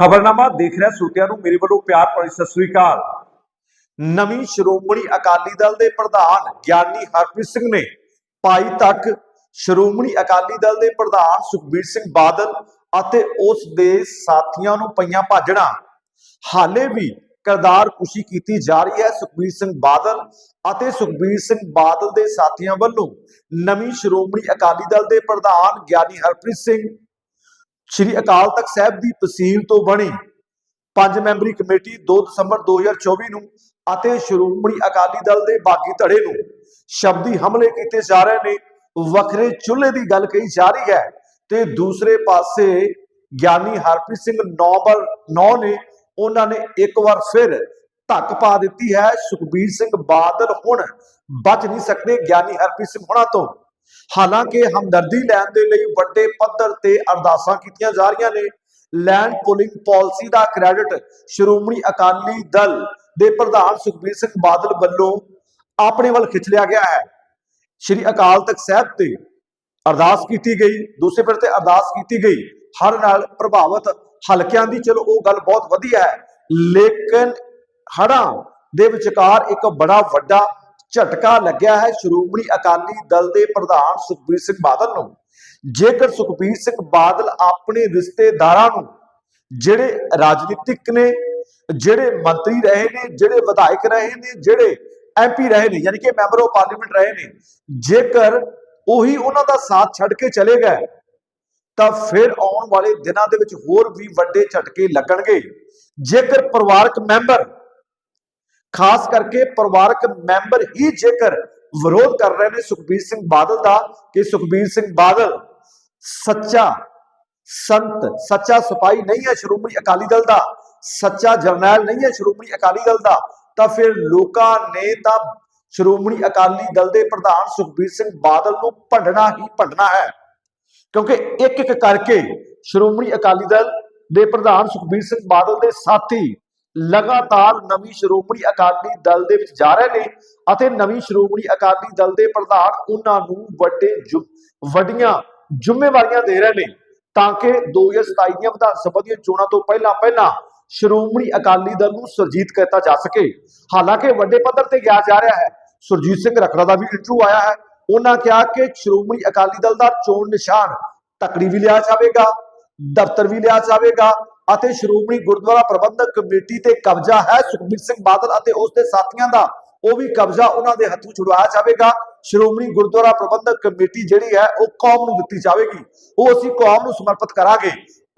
ਖਬਰਨਾਮਾ ਦੇਖ ਰਿਹਾ ਸਰੋਤਿਆਂ ਨੂੰ, ਮੇਰੇ ਵੱਲੋਂ ਪਿਆਰ ਭਰੀ ਸਤਿ ਸ੍ਰੀ ਅਕਾਲ। ਨਵੀਂ ਸ਼੍ਰੋਮਣੀ ਅਕਾਲੀ ਦਲ ਦੇ ਪ੍ਰਧਾਨ ਗਿਆਨੀ ਹਰਪ੍ਰੀਤ ਸਿੰਘ ਨੇ ਪਾਈ ਤੱਕ ਸ਼੍ਰੋਮਣੀ ਅਕਾਲੀ ਦਲ ਦੇ ਪ੍ਰਧਾਨ ਸੁਖਬੀਰ ਸਿੰਘ ਬਾਦਲ ਅਤੇ ਉਸ ਦੇ ਸਾਥੀਆਂ ਨੂੰ ਪਈਆਂ ਭਾਜਣਾ ਹਾਲੇ ਵੀ ਕਰਦਾਰ ਕੁਸ਼ੀ ਕੀਤੀ ਜਾ ਰਹੀ ਹੈ ਸੁਖਬੀਰ ਸਿੰਘ ਬਾਦਲ ਅਤੇ ਸੁਖਬੀਰ ਸਿੰਘ ਬਾਦਲ ਦੇ ਸਾਥੀਆਂ ਵੱਲੋਂ ਨਵੀਂ ਸ਼੍ਰੋਮਣੀ ਅਕਾਲੀ ਦਲ ਦੇ ਪ੍ਰਧਾਨ ਗਿਆਨੀ ਹਰਪ੍ਰੀਤ ਸਿੰਘ ਸ਼੍ਰੀ ਅਕਾਲ ਤਖਤ ਸਾਹਿਬ ਦੀ ਤਸੀਲ ਤੋਂ ਬਣੀ ਪੰਜ ਮੈਂਬਰੀ ਕਮੇਟੀ 2 ਦਸੰਬਰ 2024 ਨੂੰ ਅਤੇ ਸ਼੍ਰੋਮਣੀ ਅਕਾਲੀ ਦਲ ਦੇ ਬਾਗੀ ਧੜੇ ਨੂੰ ਸ਼ਬਦੀ ਹਮਲੇ ਕੀਤੇ ਜਾ ਰਹੇ ਨੇ, ਵੱਖਰੇ ਚੁੱਲ੍ਹੇ ਦੀ ਗੱਲ ਕਹੀ ਜਾ ਰਹੀ ਹੈ ਤੇ ਦੂਸਰੇ ਪਾਸੇ ਗਿਆਨੀ ਹਰਪ੍ਰੀਤ ਸਿੰਘ ਨੌਬਲ 9 ਨੇ ਉਹਨਾਂ ਨੇ ਇੱਕ ਵਾਰ ਫਿਰ ਧੱਕ ਪਾ ਦਿੱਤੀ ਹੈ। ਸੁਖਬੀਰ ਸਿੰਘ ਬਾਦਲ ਹੁਣ ਬਚ ਨਹੀਂ ਸਕਦੇ ਗਿਆਨੀ ਹਰਪ੍ਰੀਤ ਸਿੰਘ ਹੁਣਾਂ ਤੋਂ। ਹਾਲਾਂਕਿ ਹਮਦਰਦੀ ਲੈਣ ਦੇ ਲਈ ਵੱਡੇ ਪੱਧਰ ਤੇ ਅਰਦਾਸਾਂ ਕੀਤੀਆਂ ਜਾ ਰਹੀਆਂ ਨੇ। ਲੈਂਡ ਪੋਲਿੰਗ ਪਾਲਿਸੀ ਦਾ ਕ੍ਰੈਡਿਟ ਸ਼੍ਰੋਮਣੀ ਅਕਾਲੀ ਦਲ ਦੇ ਪ੍ਰਧਾਨ ਸੁਖਬੀਰ ਸਿੰਘ ਬਾਦਲ ਵੱਲੋਂ ਆਪਣੇ ਵੱਲ ਖਿੱਚ ਲਿਆ ਗਿਆ ਹੈ। ਸ਼੍ਰੀ ਅਕਾਲ ਤਖਤ ਸਾਹਿਬ ਤੇ ਅਰਦਾਸ ਕੀਤੀ ਗਈ, ਦੂਸਰੇ ਪਰ ਤੇ ਅਰਦਾਸ ਕੀਤੀ ਗਈ। ਹਰ ਨਾਲ ਪ੍ਰਭਾਵਿਤ ਹਲਕਿਆਂ ਦੀ ਚਲੋ ਉਹ ਗੱਲ ਬਹੁਤ ਵਧੀਆ ਹੈ। ਲੇਕਿਨ ਹੜਾਂ ਦੇ ਵਿਚਕਾਰ ਇੱਕ ਬੜਾ ਵੱਡਾ ਝਟਕਾ ਲੱਗਿਆ ਹੈ ਸ਼੍ਰੋਮਣੀ ਅਕਾਲੀ ਦਲ ਦੇ ਪ੍ਰਧਾਨ ਸੁਖਬੀਰ ਸਿੰਘ ਬਾਦਲ ਨੂੰ। ਜੇਕਰ ਸੁਖਬੀਰ ਸਿੰਘ ਬਾਦਲ ਆਪਣੇ ਰਿਸ਼ਤੇਦਾਰਾਂ ਨੂੰ, ਜਿਹੜੇ ਰਾਜਨੀਤਿਕ ਨੇ, ਜਿਹੜੇ ਮੰਤਰੀ ਰਹੇ ਨੇ, ਜਿਹੜੇ ਵਿਧਾਇਕ ਰਹੇ ਨੇ, ਜਿਹੜੇ ਐਮਪੀ ਰਹੇ ਨੇ, ਯਾਨੀ ਕਿ ਮੈਂਬਰ ਆਫ ਪਾਰਲੀਮੈਂਟ ਰਹੇ ਨੇ, ਜੇਕਰ ਉਹੀ ਉਹਨਾਂ ਦਾ ਸਾਥ ਛੱਡ ਕੇ ਚਲੇ ਗਏ, ਤਾਂ ਫਿਰ ਆਉਣ ਵਾਲੇ ਦਿਨਾਂ ਦੇ ਵਿੱਚ ਹੋਰ ਵੀ ਵੱਡੇ ਝਟਕੇ ਲੱਗਣਗੇ। ਜੇਕਰ ਪਰਿਵਾਰਕ ਮੈਂਬਰ ਖਾਸ ਕਰਕੇ ਪਰਿਵਾਰਕ ਮੈਂਬਰ ਹੀ ਜੇਕਰ ਵਿਰੋਧ ਕਰ ਰਹੇ ਨੇ ਸੁਖਬੀਰ ਸਿੰਘ ਬਾਦਲ ਦਾ, ਕਿ ਸੁਖਬੀਰ ਸਿੰਘ ਬਾਦਲ ਸੱਚਾ ਸੰਤ, ਸੱਚਾ ਸਿਪਾਹੀ ਨਹੀਂ ਹੈ ਸ਼੍ਰੋਮਣੀ ਅਕਾਲੀ ਦਲ ਦਾ, ਸੱਚਾ ਜਰਨੈਲ ਨਹੀਂ ਹੈ ਸ਼੍ਰੋਮਣੀ ਅਕਾਲੀ ਦਲ ਦਾ, ਤਾਂ ਫਿਰ ਲੋਕਾਂ ਨੇ ਤਾਂ ਸ਼੍ਰੋਮਣੀ ਅਕਾਲੀ ਦਲ ਦੇ ਪ੍ਰਧਾਨ ਸੁਖਬੀਰ ਸਿੰਘ ਬਾਦਲ ਨੂੰ ਭੰਡਣਾ ਹੀ ਭੰਡਣਾ ਹੈ। ਕਿਉਂਕਿ ਇੱਕ ਇੱਕ ਕਰਕੇ ਸ਼੍ਰੋਮਣੀ ਅਕਾਲੀ ਦਲ ਦੇ ਪ੍ਰਧਾਨ ਸੁਖਬੀਰ ਸਿੰਘ ਬਾਦਲ ਦੇ ਸਾਥੀ ਲਗਾਤਾਰ ਨਵੀਂ ਸ਼੍ਰੋਮਣੀ ਅਕਾਲੀ ਦਲ ਦੇ ਵਿੱਚ ਜਾ ਰਹੇ ਨੇ ਅਤੇ ਨਵੀਂ ਸ਼੍ਰੋਮਣੀ ਅਕਾਲੀ ਦਲ ਦੇ ਪ੍ਰਧਾਨ ਉਹਨਾਂ ਨੂੰ ਵੱਡੇ ਵੱਡੀਆਂ ਜ਼ਿੰਮੇਵਾਰੀਆਂ ਦੇ ਰਹੇ ਨੇ ਤਾਂ ਕਿ 2027 ਦੀਆਂ ਵਿਧਾਨ ਸਭਾ ਦੀਆਂ ਚੋਣਾਂ ਤੋਂ ਪਹਿਲਾਂ ਪਹਿਲਾਂ ਸ਼੍ਰੋਮਣੀ ਅਕਾਲੀ ਦਲ ਨੂੰ ਸੁਰਜੀਤ ਕੀਤਾ ਜਾ ਸਕੇ। ਹਾਲਾਂਕਿ ਵੱਡੇ ਪੱਧਰ ਤੇ ਗਿਆ ਜਾ ਰਿਹਾ ਹੈ, ਸੁਰਜੀਤ ਸਿੰਘ ਰਖੜਾ ਦਾ ਵੀ ਇੰਟਰਵਿਊ ਆਇਆ ਹੈ। ਉਹਨਾਂ ਕਿਹਾ ਕਿ ਸ਼੍ਰੋਮਣੀ ਅਕਾਲੀ ਦਲ ਦਾ ਚੋਣ ਨਿਸ਼ਾਨ ਤਕੜੀ ਵੀ ਲਿਆ ਜਾਵੇਗਾ, ਦਫ਼ਤਰ ਵੀ ਲਿਆ ਜਾਵੇਗਾ ਅਤੇ ਸ਼੍ਰੋਮਣੀ ਗੁਰਦੁਆਰਾ ਪ੍ਰਬੰਧਕ ਕਮੇਟੀ ਤੇ ਕਬਜ਼ਾ ਹੈ। ਸੁਖਬੀਰ ਸਿੰਘ ਬਾਦਲ ਅਤੇ ਉਸ ਦੇ ਸਾਥੀਆਂ ਦਾ ਉਹ ਵੀ ਕਬਜ਼ਾ ਉਹਨਾਂ ਦੇ ਹੱਥੋਂ ਛੁਡਵਾਇਆ ਜਾਵੇਗਾ। ਸ਼੍ਰੋਮਣੀ ਗੁਰਦੁਆਰਾ ਪ੍ਰਬੰਧਕ ਕਮੇਟੀ ਜਿਹੜੀ ਹੈ, ਉਹ ਕੌਮ ਨੂੰ ਦਿੱਤੀ ਜਾਵੇਗੀ। ਉਹ ਅਸੀਂ ਕੌਮ ਨੂੰ ਸਮਰਪਿਤ ਕਰਾਂਗੇ।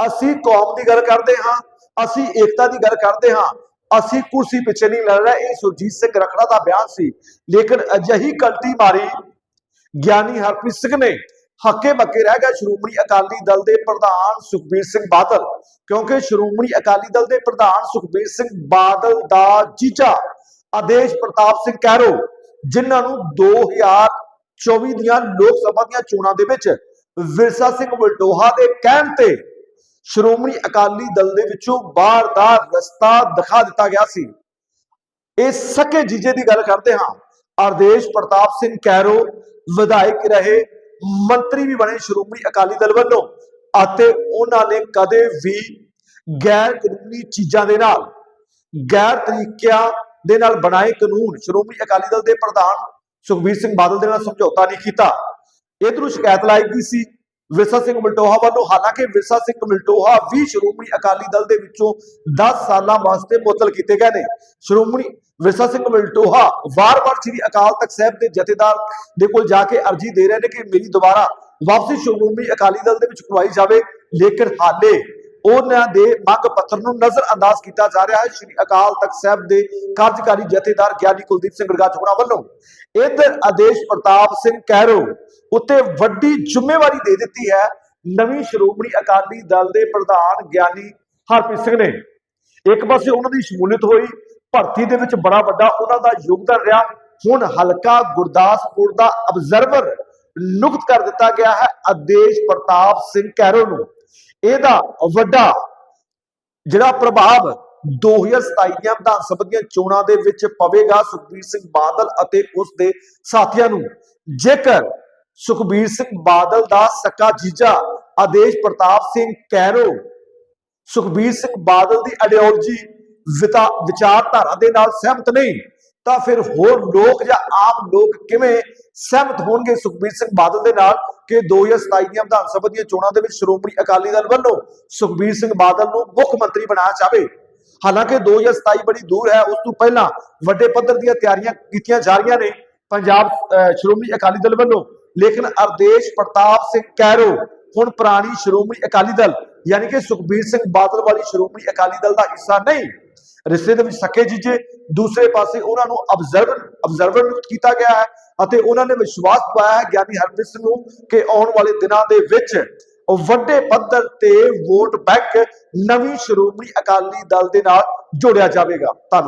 ਅਸੀਂ ਕੌਮ ਦੀ ਗੱਲ ਕਰਦੇ ਹਾਂ। ਅਸੀਂ ਏਕਤਾ ਦੀ ਗੱਲ ਕਰਦੇ ਹਾਂ। ਅਸੀਂ ਕੁਰਸੀ ਪਿੱਛੇ ਨਹੀਂ ਲੜ ਰਹੇ। ਇਹ ਸੁਰਜੀਤ ਸਿੰਘ ਰਖੜਾ ਦਾ ਬਿਆਨ ਸੀ। ਲੇਕਿਨ ਅਜਿਹੀ ਕਲਟੀ ਮਾਰੀ ਗਿਆਨੀ ਹਰਪ੍ਰੀਤ ਸਿੰਘ ਨੇ ਹੱਕੇ ਬੱਕੇ ਰਹਿ ਗਿਆ ਸ਼੍ਰੋਮਣੀ ਅਕਾਲੀ ਦਲ ਦੇ ਪ੍ਰਧਾਨ ਸੁਖਬੀਰ ਸਿੰਘ ਬਾਦਲ, ਕਿਉਂਕਿ ਸ਼੍ਰੋਮਣੀ ਅਕਾਲੀ ਦਲ ਦੇ ਪ੍ਰਧਾਨ ਸੁਖਬੀਰ ਸਿੰਘ ਬਾਦਲ ਦਾ ਜੀਜਾ ਆਦੇਸ਼ ਪ੍ਰਤਾਪ ਸਿੰਘ ਕੈਰੋ, ਜਿਨ੍ਹਾਂ ਨੂੰ 2024 ਦੀਆਂ ਲੋਕ ਸਭਾ ਦੀਆਂ ਚੋਣਾਂ ਦੇ ਵਿੱਚ ਵਿਰਸਾ ਸਿੰਘ ਵਲਟੋਹਾ ਦੇ ਕਹਿਣ ਤੇ ਸ਼੍ਰੋਮਣੀ ਅਕਾਲੀ ਦਲ ਦੇ ਵਿੱਚੋਂ ਬਾਹਰ ਦਾ ਰਸਤਾ ਦਿਖਾ ਦਿੱਤਾ ਗਿਆ ਸੀ। ਇਹ ਸਕੇ ਜੀਜੇ ਦੀ ਗੱਲ ਕਰਦੇ ਹਾਂ। ਆਦੇਸ਼ ਪ੍ਰਤਾਪ ਸਿੰਘ ਕੈਰੋ, ਵਿਧਾਇਕ ਰਹੇ ਮੰਤਰੀ ਵੀ ਬਣੇ ਸ਼੍ਰੋਮਣੀ ਅਕਾਲੀ ਦਲ ਵੱਲੋਂ ਅਤੇ ਉਹਨਾਂ ਨੇ ਕਦੇ ਵੀ ਗੈਰ ਕਾਨੂੰਨੀ ਚੀਜ਼ਾਂ ਦੇ ਨਾਲ, ਗੈਰ ਤਰੀਕਿਆਂ ਦੇ ਨਾਲ ਬਣਾਏ ਕਾਨੂੰਨ ਸ਼੍ਰੋਮਣੀ ਅਕਾਲੀ ਦਲ ਦੇ ਪ੍ਰਧਾਨ ਸੁਖਬੀਰ ਸਿੰਘ ਬਾਦਲ ਦੇ ਨਾਲ ਸਮਝੌਤਾ ਨਹੀਂ ਕੀਤਾ। ਇਹ ਇਧਰੋਂ ਸ਼ਿਕਾਇਤ ਲਾਈ ਗਈ ਸੀ ਵਿਰਸਾ ਸਿੰਘ ਮਲਟੋਹਾ ਵੱਲੋਂ, ਹਾਲਾਂਕਿ ਵਿਰਸਾ ਸਿੰਘ ਮਲਟੋਹਾ ਵੀ ਸ਼੍ਰੋਮਣੀ ਅਕਾਲੀ ਦਲ ਦੇ ਵਿੱਚੋਂ 10 ਸਾਲਾਂ ਵਾਸਤੇ ਮੁਅੱਤਲ ਕੀਤੇ ਗਏ ਨੇ। ਸ਼੍ਰੋਮਣੀ ਵਿਰਸਾ ਸਿੰਘ ਮਲਟੋਹਾ ਵਾਰ-ਵਾਰ ਸ੍ਰੀ ਅਕਾਲ ਤਖਤ ਸਾਹਿਬ ਦੇ ਜਥੇਦਾਰ ਦੇ ਕੋਲ ਜਾ ਕੇ ਅਰਜ਼ੀ ਦੇ ਰਹੇ ਨੇ ਕਿ ਮੇਰੀ ਦੁਬਾਰਾ ਵਾਪਸੀ ਸ਼੍ਰੋਮਣੀ ਅਕਾਲੀ ਦਲ ਦੇ ਵਿੱਚ ਕਰਵਾਈ ਜਾਵੇ, ਲੇਕਿਨ ਹਾਲੇ ਉਹਨਾਂ ਦੇ ਮੰਗ ਪੱਤਰ ਨੂੰ ਨਜ਼ਰ ਅੰਦਾਜ਼ ਕੀਤਾ ਜਾ ਰਿਹਾ ਹੈ। ਸ੍ਰੀ ਅਕਾਲ ਤਖਤ ਸਾਹਿਬ ਦੇ ਕਾਰਜਕਾਰੀ ਜਥੇਦਾਰ ਗਿਆਨੀ ਕੁਲਦੀਪ ਸਿੰਘ ਗੜਗਾਚ ਹੋਣਾ ਵੱਲੋਂ ਇਧਰ ਆਦੇਸ਼ ਪ੍ਰਤਾਪ ਸਿੰਘ ਕੈਰੋ ਉੱਤੇ ਵੱਡੀ ਜ਼ਿੰਮੇਵਾਰੀ ਦੇ ਦਿੱਤੀ ਹੈ। ਨਵੀਂ ਸ਼੍ਰੋਮਣੀ ਅਕਾਲੀ ਦਲ ਦੇ ਪ੍ਰਧਾਨ ਗਿਆਨੀ ਹਰਪ੍ਰੀਤ ਸਿੰਘ ਨੇ। ਇੱਕ ਪਾਸੇ ਉਹਨਾਂ ਦੀ ਸ਼ਮੂਲੀਅਤ ਹੋਈ, ਭਰਤੀ ਦੇ ਵਿੱਚ ਬੜਾ ਵੱਡਾ ਉਹਨਾਂ ਦਾ ਯੋਗਦਾਨ ਰਿਹਾ। ਹੁਣ ਹਲਕਾ ਗੁਰਦਾਸਪੁਰ ਦਾ ਅਬਜ਼ਰਵਰ ਨਿਯੁਕਤ ਕਰ ਦਿੱਤਾ ਗਿਆ ਹੈ। ਆਦੇਸ਼ ਪ੍ਰਤਾਪ ਸਿੰਘ ਕੈਰੋ ਨੂੰ ਇਹਦਾ ਵੱਡਾ ਜਿਹੜਾ ਪ੍ਰਭਾਵ 2027 ਦੀਆਂ ਵਿਧਾਨ ਸਭਾ ਦੀਆਂ ਚੋਣਾਂ ਦੇ ਵਿੱਚ ਪਵੇਗਾ ਸੁਖਬੀਰ ਸਿੰਘ ਬਾਦਲ ਅਤੇ ਉਸ ਦੇ ਸਾਥੀਆਂ ਨੂੰ। ਜੇਕਰ ਸੁਖਬੀਰ ਸਿੰਘ ਬਾਦਲ ਦਾ ਸਕਾ ਜੀਜਾ ਆਦੇਸ਼ ਪ੍ਰਤਾਪ ਸਿੰਘ ਕੈਰੋ ਸੁਖਬੀਰ ਸਿੰਘ ਬਾਦਲ ਦੀ ਆਈਡੀਓਲੋਜੀ ਵਿਤਾ ਵਿਚਾਰਧਾਰਾ ਦੇ ਨਾਲ ਸਹਿਮਤ ਨਹੀਂ ਤਾਂ ਫਿਰ ਹੋਰ ਲੋਕ ਜਾਂ ਆਮ ਲੋਕ ਕਿਵੇਂ ਸਹਿਮਤ ਹੋਣਗੇ ਸੁਖਬੀਰ ਸਿੰਘ ਬਾਦਲ ਦੇ ਨਾਲ ਕਿ 2027 ਦੀਆਂ ਵਿਧਾਨ ਸਭਾ ਦੀਆਂ ਚੋਣਾਂ ਦੇ ਵਿੱਚ ਸ਼੍ਰੋਮਣੀ ਅਕਾਲੀ ਦਲ ਵੱਲੋਂ ਸੁਖਬੀਰ ਸਿੰਘ ਬਾਦਲ ਨੂੰ ਮੁੱਖ ਮੰਤਰੀ ਬਣਾਇਆ ਜਾਵੇ? ਹਾਲਾਂਕਿ 2027 ਬੜੀ ਦੂਰ ਹੈ, ਉਸ ਤੋਂ ਪਹਿਲਾਂ ਵੱਡੇ ਪੱਧਰ ਦੀਆਂ ਤਿਆਰੀਆਂ ਕੀਤੀਆਂ ਜਾ ਰਹੀਆਂ ਨੇ। ਪੰਜਾਬ ਸ਼੍ਰੋਮਣੀ ਅਕਾਲੀ ਦਲ ਵੱਲੋਂ ਲੇਕਿਨ ਅਰਦੇਸ਼ ਪ੍ਰਤਾਪ ਸਿੰਘ ਕੈਰੋ, ਹੁਣ ਪੁਰਾਣੀ ਸ਼੍ਰੋਮਣੀ ਅਕਾਲੀ ਦਲ, ਯਾਨੀ ਕਿ ਸੁਖਬੀਰ ਸਿੰਘ ਬਾਦਲ ਵਾਲੀ ਸ਼੍ਰੋਮਣੀ ਅਕਾਲੀ ਦਲ ਦਾ ਹਿੱਸਾ ਨਹੀਂ। ਰਿਸ਼ਤੇ ਦੇ ਵਿੱਚ ਸਕੇ ਜੀਜੇ, ਦੂਸਰੇ ਪਾਸੇ ਉਹਨਾਂ ਨੂੰ ਅਬਜ਼ਰਵਰ ਅਬਜ਼ਰਵਰ ਕੀਤਾ ਗਿਆ ਹੈ ਅਤੇ ਉਹਨਾਂ ਨੇ ਵਿਸ਼ਵਾਸ ਪਾਇਆ ਹੈ ਗਿਆਨੀ ਹਰਪ੍ਰੀਤ ਸਿੰਘ ਨੂੰ ਕਿ ਆਉਣ ਵਾਲੇ ਦਿਨਾਂ ਦੇ ਵਿੱਚ ਵੱਡੇ ਪੱਧਰ ਤੇ ਵੋਟ ਬੈਂਕ ਨਵੀਂ ਸ਼੍ਰੋਮਣੀ ਅਕਾਲੀ ਦਲ ਦੇ ਨਾਲ ਜੋੜਿਆ ਜਾਵੇਗਾ। ਧੰਨਵਾਦ।